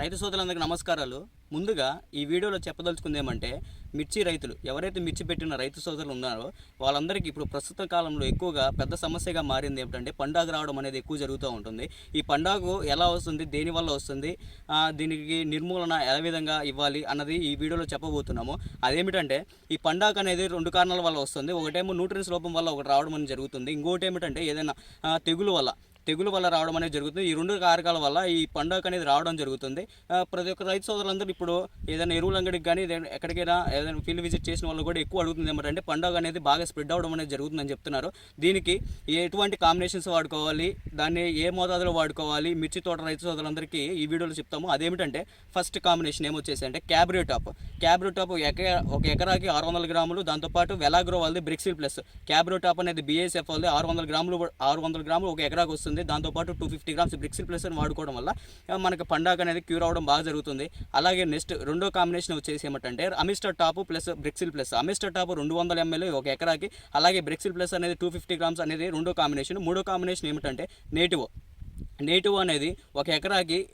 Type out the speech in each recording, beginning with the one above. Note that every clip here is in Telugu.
రైతు సోదరులందరికీ నమస్కారాలు. ముందుగా ఈ వీడియోలో చెప్పదలుచుకుంది ఏమంటే మిర్చి రైతులు ఎవరైతే మిర్చి పెట్టిన రైతు సోదరులు ఉన్నారో వాళ్ళందరికీ ఇప్పుడు ప్రస్తుత కాలంలో ఎక్కువగా పెద్ద సమస్యగా మారింది ఏమిటంటే పండాగ రావడం అనేది ఎక్కువ జరుగుతూ ఉంటుంది. ఈ పండాగ ఎలా వస్తుంది దేని వల్ల వస్తుంది దీనికి నిర్మూలన ఏ విధంగా ఇవ్వాలి అన్నది ఈ వీడియోలో చెప్పబోతున్నాము. అదేమిటంటే ఈ పండాగ అనేది రెండు కారణాల వల్ల వస్తుంది. ఒకటేమో న్యూట్రియన్స్ లోపం వల్ల ఒకటి రావడం అనేది జరుగుతుంది. ఇంకోటి ఏమిటంటే ఏదైనా తెగులు వల్ల తెగులు వల్ల రావడం అనేది జరుగుతుంది. ఈ రెండు కారకాల వల్ల ఈ పండుగ అనేది రావడం జరుగుతుంది. ప్రతి ఒక్క రైతు సోదరులందరూ ఇప్పుడు ఏదైనా ఎరువుల అంగడికి కానీ ఎక్కడికైనా ఏదైనా ఫీల్డ్ విజిట్ చేసిన వాళ్ళు కూడా ఎక్కువ అడుగుతుంది ఏమంటే పండుగ అనేది బాగా స్ప్రెడ్ అవడం అనేది జరుగుతుందని చెప్తున్నారు. దీనికి ఎటువంటి కాంబినేషన్స్ వాడుకోవాలి? దాన్ని ఏ మోతాదులో వాడుకోవాలి? మిర్చి తోట రైతు సోదరులందరికీ ఈ వీడియోలో చెప్తాము. అదేమిటంటే ఫస్ట్ కాంబినేషన్ ఏమొచ్చేసి అంటే క్యాబ్రియో టాప్ క్యాబ్రియో టాప్ ఎక ఒక ఎకరాకి ఆరు వందల గ్రాములు దాంతోపాటు వెలాగ్రో వాళ్ళది బ్రిక్సిల్ ప్లస్ క్యాబ్రియో టాప్ అనేది బీఎస్ఎఫ్ వాళ్ళది ఆరు వందల గ్రాములు ఆరు వందల గ్రాములు ఒక ఎకరాకి వస్తుంది. దాంతోపాటు two fifty grams Brixil plus అని వాడుకోవడం వల్ల మనకు మనకి పండాగ అనేది క్యూర్ అవడం బాగా జరుగుతుంది. అలాగే నెక్స్ట్ రెండో కాంబినేషన్ వచ్చేసి ఏమంటే Amistar top plus Brixil plus Amistar top రెండు వందల ఎంఎల్ ఒక ఎకరాకి అలాగే బ్రిక్సిల్ ప్లస్ అనేది టూ ఫిఫ్టీ గ్రామ్స్ అనేది రెండో కాంబినేషన్. మూడో కాంబినేషన్ ఏమిటంటే నేటివో. నేటివ్ అనేది ఒక ఎకరాకి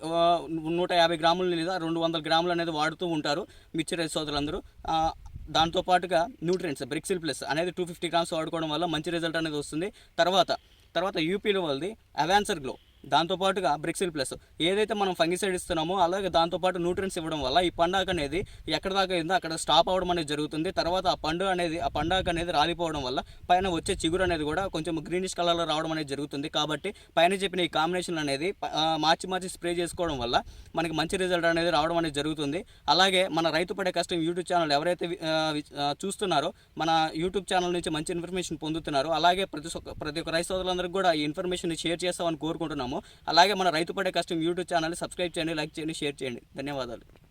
నూట యాభై గ్రాముల లేదా రెండు వందల గ్రాములు అనేది వాడుతూ ఉంటారు మిర్చి సోదరులందరూ. ఆ, దాంతో పాటుగా న్యూట్రియంట్స్ బ్రిక్సిల్ ప్లస్ అనేది టూ ఫిఫ్టీ గ్రామ్స్ వాడుకోవడం వల్ల మంచి రిజల్ట్ అనేది వస్తుంది. తర్వాత తర్వాత యూపీలో వాళ్ళది అవాన్సర్ గ్లో. దాంతోపాటుగా బ్రిక్సిల్ ప్లస్. ఏదైతే మనం ఫంగిసైడ్ ఇస్తున్నామో అలాగే దాంతోపాటు న్యూట్రియన్స్ ఇవ్వడం వల్ల ఈ పండాగ అనేది ఎక్కడ దాకా అయిందో అక్కడ స్టాప్ అవ్వడం అనేది జరుగుతుంది. తర్వాత ఆ పండు అనేది ఆ పండాగ అనేది రాలిపోవడం వల్ల పైన వచ్చే చిగురు అనేది కూడా కొంచెం గ్రీనిష్ కలర్లో రావడం అనేది జరుగుతుంది. కాబట్టి పైన చెప్పిన ఈ కాంబినేషన్ అనేది మార్చి మార్చి స్ప్రే చేసుకోవడం వల్ల మనకి మంచి రిజల్ట్ అనేది రావడం అనేది జరుగుతుంది. అలాగే మన రైతు పడే కష్టం యూట్యూబ్ ఛానల్ ఎవరైతే చూస్తున్నారో మన యూట్యూబ్ ఛానల్ నుంచి మంచి ఇన్ఫర్మేషన్ పొందుతున్నారో అలాగే ప్రతి ఒక్క ప్రతి ఒక్క రైతు సోదరులందరికీ కూడా ఈ ఇన్ఫర్మేషన్ షేర్ చేస్తామని కోరుకుంటున్నాము. అలాగే మన రైతు పడే కష్టం యూట్యూబ్ ఛానల్ సబ్స్క్రైబ్ చేయండి లైక్ చేయండి షేర్ చేయండి. ధన్యవాదాలు.